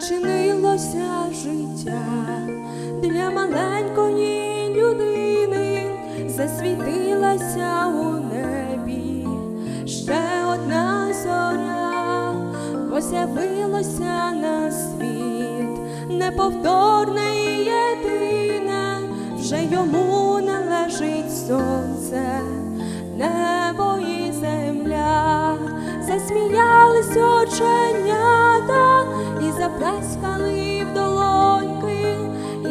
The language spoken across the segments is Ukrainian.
відчинилося життя для маленької людини, засвітилася у небі ще одна зоря, бо на світ неповторне і єдине, вже йому належить сонце, небо і земля, засміялись оченята і заплескали в долоньки,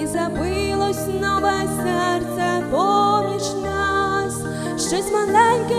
і забилось нове серце поміж щось маленьке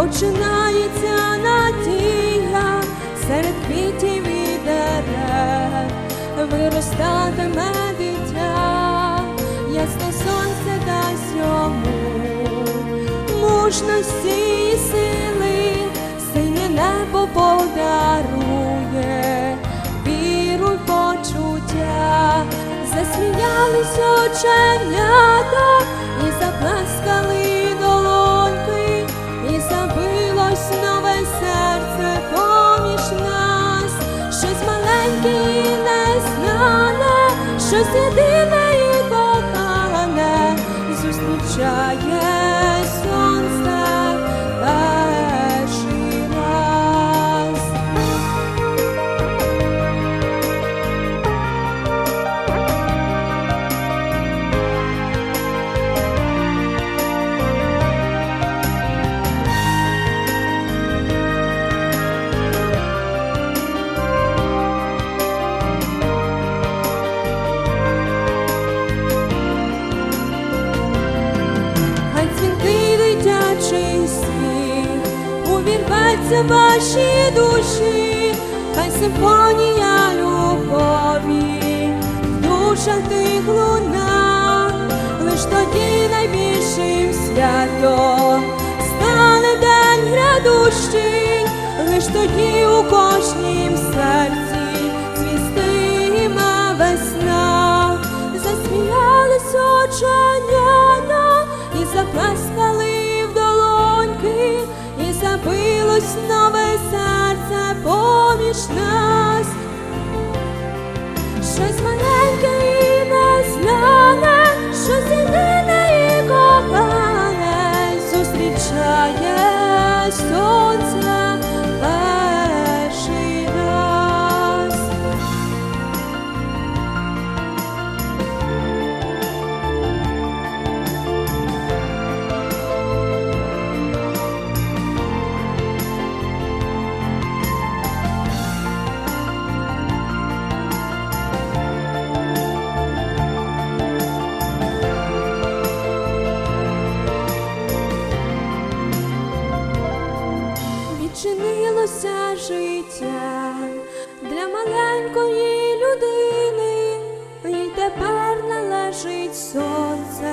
починається надія, серед квітів і дерев. Виростатиме дитя, ясне сонце дасть йому мужності і сили, синє небо подарує, віру й почуття, засміялись оченята і заплескали щось єдине увірветься ваші душі, хай симфонія любові. В душах тих луна, лиш тоді найбільшим святом. Стане день грядущий, лиш тоді у кожнім відчинилося життя. Для маленької людини, і тепер належить сонце